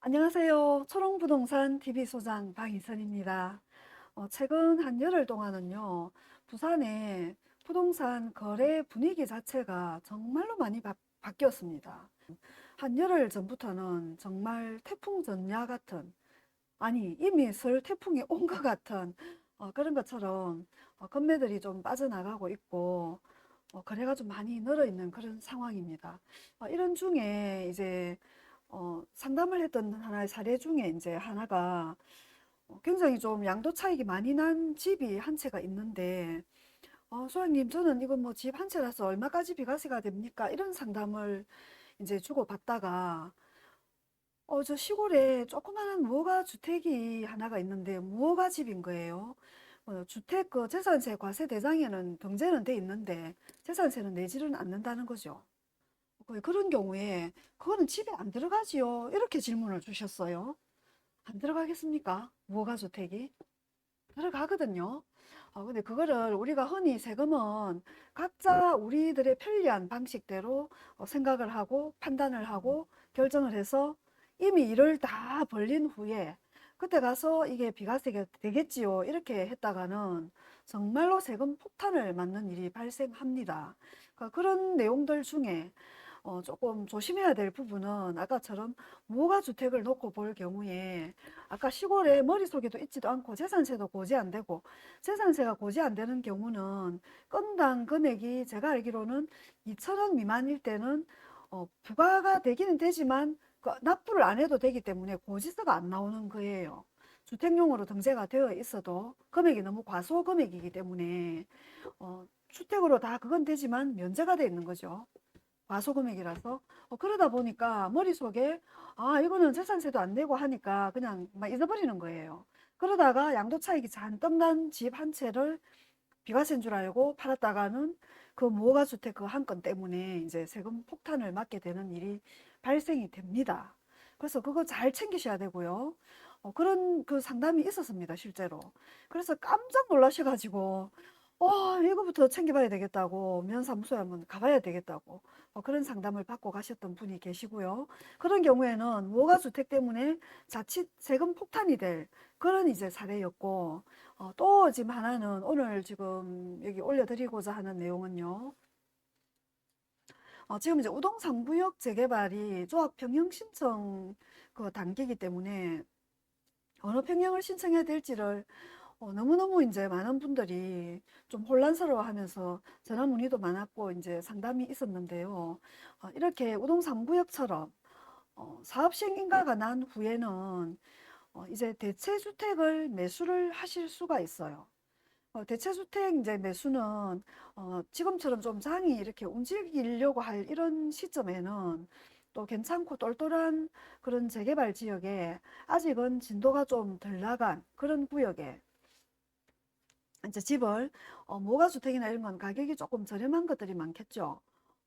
안녕하세요. 초롱부동산 TV소장 방희선입니다. 어, 최근 한 열흘 동안은요, 부산의 부동산 거래 분위기 자체가 정말로 많이 바, 바뀌었습니다. 한 열흘 전부터는 정말 태풍 전야 같은, 아니, 이미 설 태풍이 온 것 같은 어, 그런 것처럼 어, 건매들이 좀 빠져나가고 있고, 어, 거래가 좀 많이 늘어 있는 그런 상황입니다. 어, 이런 중에 이제 어, 상담을 했던 하나의 사례 중에 이제 하나가 어, 굉장히 좀 양도 차익이 많이 난 집이 한 채가 있는데, 어, 소장님, 저는 이거 뭐집 한 채라서 얼마까지 비과세가 됩니까? 이런 상담을 이제 주고받다가, 어, 저 시골에 조그마한 무허가 주택이 하나가 있는데, 무허가 집인 거예요. 어, 주택 그 재산세 과세 대상에는 등재는 돼 있는데, 재산세는 내지는 않는다는 거죠. 그- 그런 경우에 그거는 집에 안 들어가지요. 이렇게 질문을 주셨어요. 안 들어가겠습니까? 무허가 주택이? 들어가거든요. 어, 근데 그거를 우리가 흔히 세금은 각자 우리들의 편리한 방식대로 어, 생각을 하고 판단을 하고 결정을 해서 이미 일을 다 벌린 후에 그때 가서 이게 비과세가 되겠지요. 이렇게 했다가는 정말로 세금 폭탄을 맞는 일이 발생합니다. 그러니까 그런 내용들 중에 어, 조금 조심해야 될 부분은 아까처럼 무허가 주택을 놓고 볼 경우에 아까 시골에 머릿속에도 있지도 않고 재산세도 고지 안 되고 재산세가 고지 안 되는 경우는 건당 금액이 제가 알기로는 2천원 미만일 때는 어, 부과가 되기는 되지만 그 납부를 안 해도 되기 때문에 고지서가 안 나오는 거예요. 주택용으로 등재가 되어 있어도 금액이 너무 과소 금액이기 때문에 어, 주택으로 다 그건 되지만 면제가 돼 있는 거죠. 과소금액이라서 어, 그러다 보니까 머릿속에 아 이거는 재산세도 안 내고 하니까 그냥 막 잊어버리는 거예요. 그러다가 양도 차익이 잔뜩 난 집 한 채를 비과세인 줄 알고 팔았다가는 그 무허가 주택 그 한 건 때문에 이제 세금 폭탄을 맞게 되는 일이 발생이 됩니다. 그래서 그거 잘 챙기셔야 되고요. 어, 그런 그 상담이 있었습니다, 실제로. 그래서 깜짝 놀라셔가지고 어, 이거부터 챙겨봐야 되겠다고, 면사무소에 한번 가봐야 되겠다고, 어, 그런 상담을 받고 가셨던 분이 계시고요. 그런 경우에는 무허가 주택 때문에 자칫 세금 폭탄이 될 그런 이제 사례였고, 어, 또 지금 하나는 오늘 지금 여기 올려드리고자 하는 내용은요. 어, 지금 이제 우동상부역 재개발이 조합 평형 신청 그 단계이기 때문에 어느 평형을 신청해야 될지를 어, 너무너무 이제 많은 분들이 좀 혼란스러워 하면서 전화 문의도 많았고 이제 상담이 있었는데요. 어, 이렇게 우동 3구역처럼 어, 사업 시행 인가가 난 후에는 어, 이제 대체주택을 매수를 하실 수가 있어요. 어, 대체주택 이제 매수는 어, 지금처럼 좀 장이 이렇게 움직이려고 할 이런 시점에는 또 괜찮고 똘똘한 그런 재개발 지역에 아직은 진도가 좀 덜 나간 그런 구역에 이제 집을 어, 모가주택이나 이런 건 가격이 조금 저렴한 것들이 많겠죠.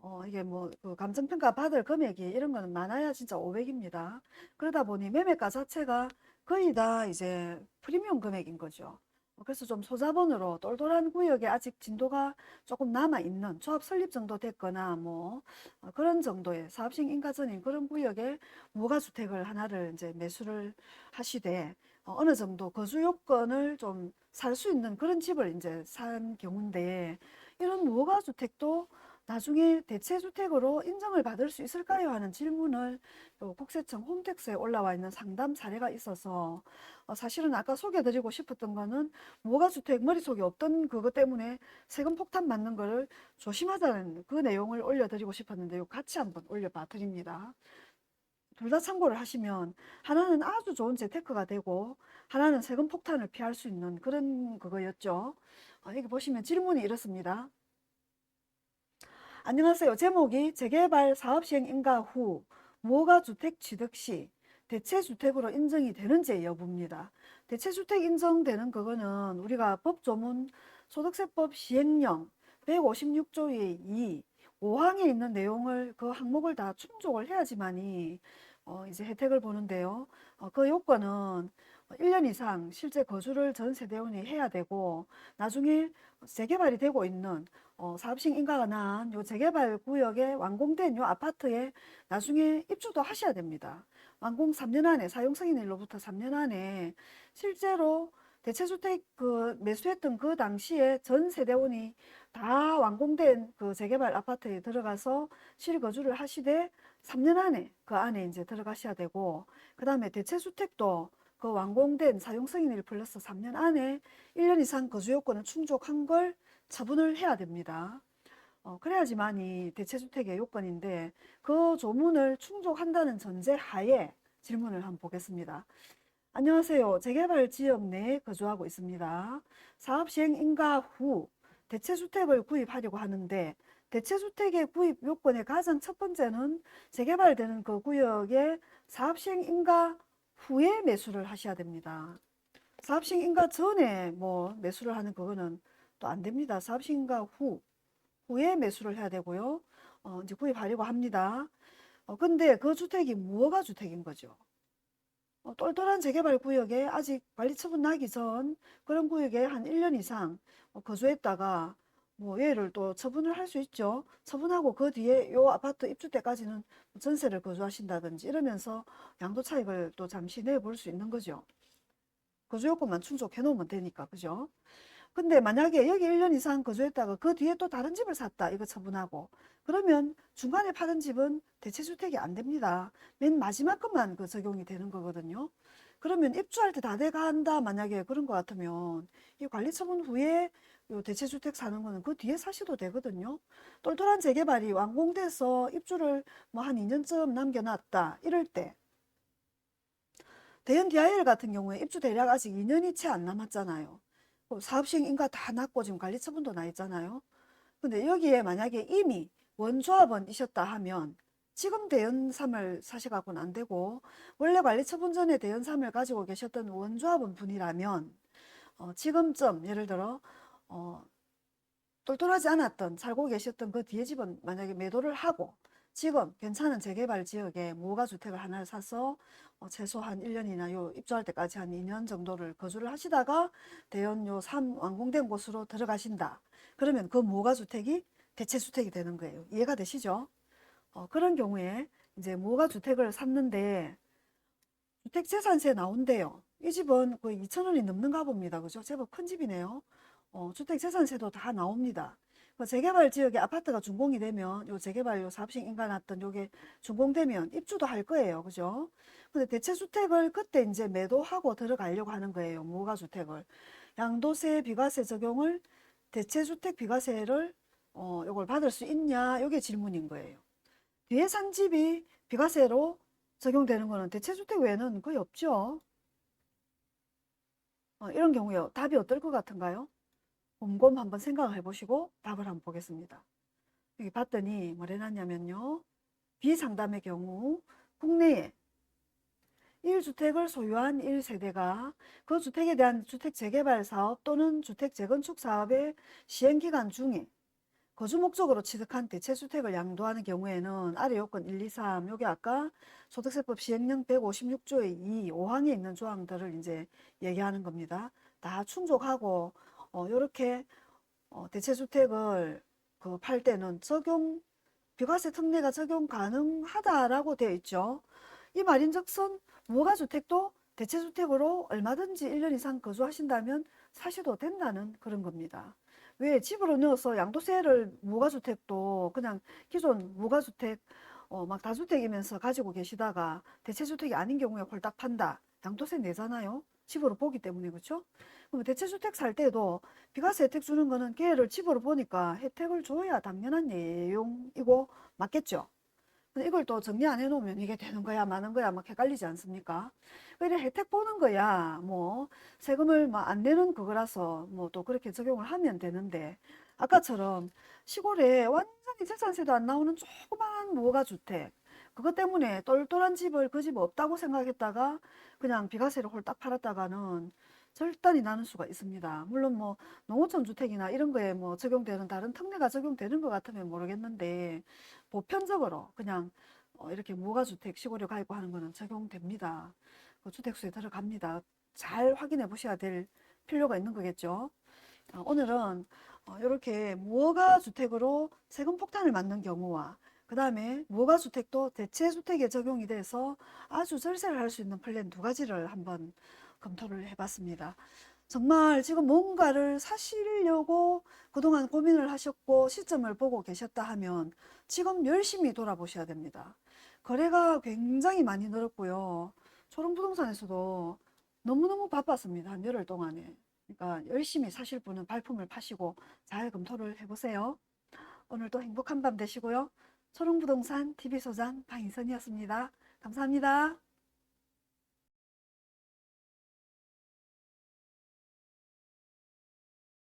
어, 이게 뭐, 그 감정평가 받을 금액이 이런 거는 많아야 진짜 500입니다. 그러다 보니 매매가 자체가 거의 다 이제 프리미엄 금액인 거죠. 어, 그래서 좀 소자본으로 똘똘한 구역에 아직 진도가 조금 남아있는 조합 설립 정도 됐거나 뭐 어, 그런 정도의 사업식 인가전인 그런 구역에 무가주택을 하나를 이제 매수를 하시되 어, 어느 정도 거주 요건을 좀 살 수 있는 그런 집을 이제 산 경우인데 이런 무허가 주택도 나중에 대체 주택으로 인정을 받을 수 있을까요? 하는 질문을 요 국세청 홈택스에 올라와 있는 상담 사례가 있어서 어, 사실은 아까 소개드리고 싶었던 거는 무허가 주택 머릿속에 없던 그것 때문에 세금 폭탄 맞는 거를 조심하자는 그 내용을 올려드리고 싶었는데요. 같이 한번 올려봐 드립니다. 둘 다 참고를 하시면 하나는 아주 좋은 재테크가 되고 하나는 세금 폭탄을 피할 수 있는 그런 그거였죠. 어, 여기 보시면 질문이 이렇습니다. 안녕하세요. 제목이 재개발 사업 시행 인가 후 무허가 주택 취득 시 대체주택으로 인정이 되는지 여부입니다. 대체주택 인정되는 그거는 우리가 법조문 소득세법 시행령 156조의 2, 5항에 있는 내용을 그 항목을 다 충족을 해야지만이 어, 이제 혜택을 보는데요. 어, 그 요건은 1년 이상 실제 거주를 전 세대원이 해야 되고 나중에 재개발이 되고 있는 어, 사업식 인가가 난 요 재개발 구역에 완공된 요 아파트에 나중에 입주도 하셔야 됩니다. 완공 3년 안에 사용 승인일로부터 3년 안에 실제로 대체주택 그 매수했던 그 당시에 전 세대원이 다 완공된 그 재개발 아파트에 들어가서 실거주를 하시되 3년 안에 그 안에 이제 들어가셔야 되고 그 다음에 대체주택도 그 완공된 사용 승인일 플러스 3년 안에 1년 이상 거주 요건을 충족한 걸 처분을 해야 됩니다. 어, 그래야지만이 대체주택의 요건인데 그 조문을 충족한다는 전제 하에 질문을 한번 보겠습니다. 안녕하세요. 재개발 지역 내에 거주하고 있습니다. 사업 시행 인가 후 대체주택을 구입하려고 하는데 대체주택의 구입 요건의 가장 첫 번째는 재개발되는 그 구역에 사업 시행 인가 후에 매수를 하셔야 됩니다. 사업 시행 인가 전에 뭐 매수를 하는 그거는 또 안 됩니다. 사업 시행 인가 후 후에 매수를 해야 되고요. 어, 이제 구입하려고 합니다. 어, 근데 그 주택이 무허가 주택인 거죠. 어, 똘똘한 재개발 구역에 아직 관리 처분 나기 전 그런 구역에 한 1년 이상 어, 거주했다가 뭐 얘를 또 처분을 할 수 있죠. 처분하고 그 뒤에 요 아파트 입주 때까지는 전세를 거주하신다든지 이러면서 양도 차익을 또 잠시 내볼 수 있는 거죠. 거주 요건만 충족해 놓으면 되니까 그죠? 근데 만약에 여기 1년 이상 거주했다가 그 뒤에 또 다른 집을 샀다 이거 처분하고 그러면 중간에 파는 집은 대체주택이 안 됩니다. 맨 마지막 것만 그 적용이 되는 거거든요. 그러면 입주할 때 다 돼간다 만약에 그런 것 같으면 이 관리 처분 후에 요 대체주택 사는 거는 그 뒤에 사셔도 되거든요. 똘똘한 재개발이 완공돼서 입주를 뭐 한 2년쯤 남겨놨다 이럴 때 대연 DIL 같은 경우에 입주 대략 아직 2년이 채 안 남았잖아요. 어, 사업시행 인가 다 났고 지금 관리 처분도 나 있잖아요. 근데 여기에 만약에 이미 원조합원이셨다 하면 지금 대연 3을 사셔갖고는 안 되고 원래 관리 처분 전에 대연 3을 가지고 계셨던 원조합원 분이라면 어, 지금쯤 예를 들어 어, 똘똘하지 않았던 살고 계셨던 그 뒤에 집은 만약에 매도를 하고 지금 괜찮은 재개발 지역에 무허가 주택을 하나를 사서 어, 최소한 1년이나 요 입주할 때까지 한 2년 정도를 거주를 하시다가 대연 요 3 완공된 곳으로 들어가신다. 그러면 그 무허가 주택이 대체 주택이 되는 거예요. 이해가 되시죠? 어, 그런 경우에 이제 무허가 주택을 샀는데 주택 재산세 나온대요. 이 집은 거의 2천 원이 넘는가 봅니다. 그죠? 제법 큰 집이네요. 어, 주택 재산세도 다 나옵니다. 그 재개발 지역에 아파트가 준공이 되면 요 재개발 요 사업식 인가 났던 요게 준공되면 입주도 할 거예요. 그죠? 근데 대체 주택을 그때 이제 매도하고 들어가려고 하는 거예요. 무허가 주택을. 양도세, 비과세 적용을 대체 주택 비과세를 어, 요걸 받을 수 있냐? 요게 질문인 거예요. 뒤에 산 집이 비과세로 적용되는 거는 대체 주택 외에는 거의 없죠. 어, 이런 경우에 답이 어떨 것 같은가요? 곰곰 한번 생각을 해보시고 답을 한번 보겠습니다. 여기 봤더니 뭘 해놨냐면요. 비상담의 경우 국내에 1주택을 소유한 1세대가 그 주택에 대한 주택 재개발 사업 또는 주택 재건축 사업의 시행기간 중에 거주 목적으로 취득한 대체주택을 양도하는 경우에는 아래 요건 1, 2, 3 요게 아까 소득세법 시행령 156조의 2, 5항에 있는 조항들을 이제 얘기하는 겁니다. 다 충족하고 어, 요렇게 어, 대체주택을 그 팔 때는 적용 비과세 특례가 적용 가능하다라고 되어 있죠. 이 말인즉슨 무허가주택도 대체주택으로 얼마든지 1년 이상 거주하신다면 사셔도 된다는 그런 겁니다. 왜 집으로 넣어서 양도세를 무가주택도 그냥 기존 무가주택 어, 막 다주택이면서 가지고 계시다가 대체주택이 아닌 경우에 홀딱 판다. 양도세 내잖아요. 집으로 보기 때문에 그렇죠? 그럼 대체주택 살 때도 비과세 혜택 주는 거는 걔를 집으로 보니까 혜택을 줘야 당연한 내용이고 맞겠죠? 이걸 또 정리 안 해놓으면 이게 되는 거야 마는 거야 막 헷갈리지 않습니까? 그래 혜택 보는 거야 뭐 세금을 뭐안 내는 그거라서 뭐 또 그렇게 적용을 하면 되는데 아까처럼 시골에 완전히 재산세도 안 나오는 조그만 무허가 주택 그것 때문에 똘똘한 집을 그 집 없다고 생각했다가 그냥 비과세를 홀딱 팔았다가는 절단이 나는 수가 있습니다. 물론 뭐 농어촌 주택이나 이런 거에 뭐 적용되는 다른 특례가 적용되는 것 같으면 모르겠는데 보편적으로 그냥 어, 이렇게 무가주택 시골에 가 있고 하는 거는 적용됩니다. 그 주택수에 들어갑니다. 잘 확인해 보셔야 될 필요가 있는 거겠죠. 어, 오늘은 이렇게 무허가 주택으로 세금 폭탄을 맞는 경우와 그 다음에 무허가 주택도 대체 주택에 적용이 돼서 아주 절세를 할 수 있는 플랜 두 가지를 한번 검토를 해봤습니다. 정말 지금 뭔가를 사시려고 그동안 고민을 하셨고 시점을 보고 계셨다 하면 지금 열심히 돌아보셔야 됩니다. 거래가 굉장히 많이 늘었고요. 초롱부동산에서도 너무너무 바빴습니다. 한 열흘 동안에. 그러니까 열심히 사실 분은 발품을 파시고 잘 검토를 해보세요. 오늘도 행복한 밤 되시고요. 초롱부동산 TV소장 방인선이었습니다. 감사합니다.